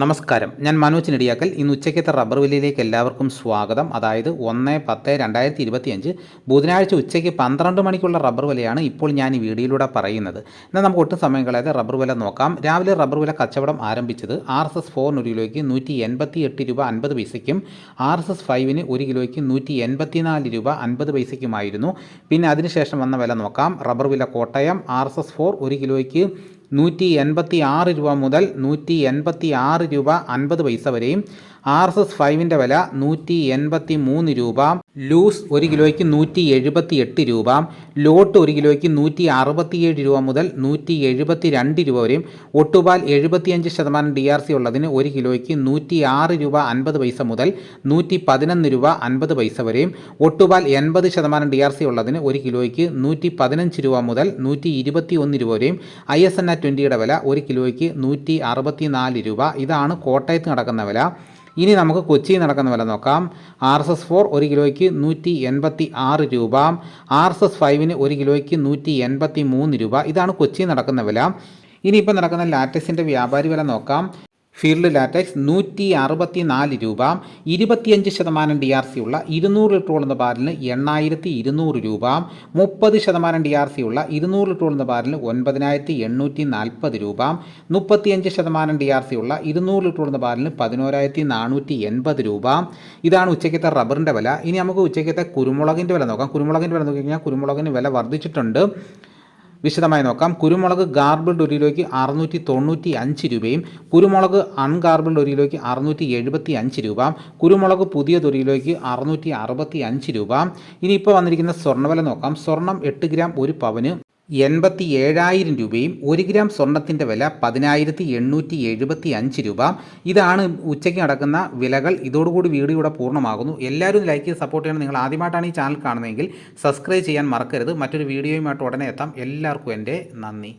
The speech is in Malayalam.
നമസ്കാരം. ഞാൻ മനോജ് നെടിയാക്കൽ. ഇന്ന് ഉച്ചയ്ക്കത്തെ റബ്ബർ വിലയിലേക്ക് എല്ലാവർക്കും സ്വാഗതം. അതായത് ഒന്ന് പത്ത് രണ്ടായിരത്തി ഇരുപത്തിയഞ്ച് ബുധനാഴ്ച ഉച്ചയ്ക്ക് പന്ത്രണ്ട് മണിക്കുള്ള റബ്ബർ വിലയാണ് ഇപ്പോൾ ഞാൻ ഈ വീഡിയോയിലൂടെ പറയുന്നത്. എന്നാൽ നമുക്ക് ഒട്ടും സമയം കളയാതെ റബ്ബർ വില നോക്കാം. രാവിലെ റബ്ബർ വില കച്ചവടം ആരംഭിച്ചത് ആർ എസ് എസ് ഫോറിന് ഒരു കിലോയ്ക്ക് നൂറ്റി എൺപത്തി എട്ട് രൂപ അൻപത് പൈസയ്ക്കും ആർ എസ് എസ് ഫൈവിന് ഒരു കിലോയ്ക്ക് നൂറ്റി എൺപത്തിനാല് രൂപ അൻപത് പൈസയ്ക്കുമായിരുന്നു. പിന്നെ അതിനുശേഷം വന്ന വില നോക്കാം. റബ്ബർ വില Kottayam R S S four ഒരു കിലോയ്ക്ക് നൂറ്റി എൺപത്തി ആറ് രൂപ മുതൽ നൂറ്റി എൺപത്തി ആറ് രൂപ അൻപത് പൈസ വരെയും ആർ എസ് എസ് ഫൈവിന്റെ വില നൂറ്റി എൺപത്തി മൂന്ന് രൂപ ലൂസ് ഒരു കിലോയ്ക്ക് നൂറ്റി എഴുപത്തി എട്ട് രൂപ ലോട്ട് ഒരു കിലോയ്ക്ക് നൂറ്റി അറുപത്തിയേഴ് രൂപ മുതൽ നൂറ്റി എഴുപത്തി രണ്ട് രൂപ വരെയും ഒട്ടുപാൽ എഴുപത്തിയഞ്ച് ശതമാനം ഡി ആർ സി ഉള്ളതിന് ഒരു കിലോയ്ക്ക് നൂറ്റി ആറ് രൂപ അൻപത് പൈസ മുതൽ നൂറ്റി പതിനൊന്ന് രൂപ അൻപത് പൈസ വരെയും ഒട്ടുപാൽ എൺപത് ശതമാനം ഡി ആർ സി ഉള്ളതിന് ഒരു കിലോയ്ക്ക് നൂറ്റി പതിനഞ്ച് രൂപ മുതൽ നൂറ്റി ഇരുപത്തി ഒന്ന് രൂപ വരെയും ഐ എസ് എൻ ആ ട്വന്റിയുടെ വില ഒരു കിലോയ്ക്ക് നൂറ്റി അറുപത്തി നാല് രൂപ. ഇതാണ് കോട്ടയത്ത് നടക്കുന്ന വില. ഇനി നമുക്ക് കൊച്ചിയിൽ നടക്കുന്ന വില നോക്കാം. ആർ എസ് എസ് ഫോർ ഒരു കിലോയ്ക്ക് നൂറ്റി എൺപത്തി ആറ് രൂപ. ആർ എസ് എസ് ഫൈവിന് ഒരു കിലോയ്ക്ക് നൂറ്റി എൺപത്തി മൂന്ന് രൂപ. ഇതാണ് കൊച്ചിയിൽ നടക്കുന്ന വില. ഇനിയിപ്പോൾ നടക്കുന്ന ലാറ്റക്സിന്റെ വ്യാപാരി വില നോക്കാം. ഫീൽഡ് ലാറ്റക്സ് നൂറ്റി അറുപത്തി നാല് രൂപ ഇരുപത്തിയഞ്ച് ശതമാനം ഡി ആർ സി ഉള്ള ഇരുന്നൂറ് ലിറ്റർ ഉള്ള ബാരലിന് എണ്ണായിരത്തി ഇരുന്നൂറ് രൂപ മുപ്പത് ശതമാനം ഡി ആർ സി ഉള്ള ഇരുന്നൂറ് ലിറ്റർ ഉള്ള ബാരലിന് ഒൻപതിനായിരത്തി എണ്ണൂറ്റി നാൽപ്പത് രൂപ മുപ്പത്തിയഞ്ച് ശതമാനം ഡി ആർ സി ഉള്ള ഇരുന്നൂറ് ലിറ്റർ ഉള്ള ബാരലിന് പതിനോരായിരത്തി നാനൂറ്റി എൺപത് രൂപ. ഇതാണ് ഉച്ചയ്ക്കത്തെ റബ്ബറിന്റെ വില. ഇനി നമുക്ക് ഉച്ചയ്ക്കത്തെ കുരുമുളകിന്റെ വില നോക്കാം. കുരുമുളകിന്റെ വില നോക്കി കഴിഞ്ഞാൽ കുരുമുളകിന് വില വർദ്ധിച്ചിട്ടുണ്ട്. വിശദമായി നോക്കാം. കുരുമുളക് ഗാർബിൾഡ് ഒരു കിലോയ്ക്ക് അറുന്നൂറ്റി തൊണ്ണൂറ്റി അഞ്ച് രൂപയും കുരുമുളക് അൺഗാർബിൾഡ് ഒരു കിലോയ്ക്ക് അറുന്നൂറ്റി എഴുപത്തി അഞ്ച് രൂപ കുരുമുളക് പുതിയത് ഒരു കിലോയ്ക്ക് അറുന്നൂറ്റി അറുപത്തി അഞ്ച് രൂപ ഇനിയിപ്പോൾ വന്നിരിക്കുന്ന സ്വർണവില നോക്കാം. സ്വർണം എട്ട് ഗ്രാം ഒരു പവന് എൺപത്തി ഏഴായിരം രൂപയും ഒരു ഗ്രാം സ്വർണത്തിന്റെ വില പതിനായിരത്തി എണ്ണൂറ്റി എഴുപത്തി അഞ്ച് രൂപ. ഇതാണ് ഉച്ചയ്ക്ക് നടക്കുന്ന വിലകൾ. ഇതോടുകൂടി വീഡിയോ ഇവിടെ പൂർണമാകുന്നു. എല്ലാവരും ലൈക്ക് ചെയ്ത് സപ്പോർട്ട് ചെയ്യണം. നിങ്ങൾ ആദ്യമായിട്ടാണ് ഈ ചാനൽ കാണുന്നതെങ്കിൽ സബ്സ്ക്രൈബ് ചെയ്യാൻ മറക്കരുത്. മറ്റൊരു വീഡിയോയുമായിട്ട് ഉടനെ എത്താം. എല്ലാവർക്കും എന്റെ നന്ദി.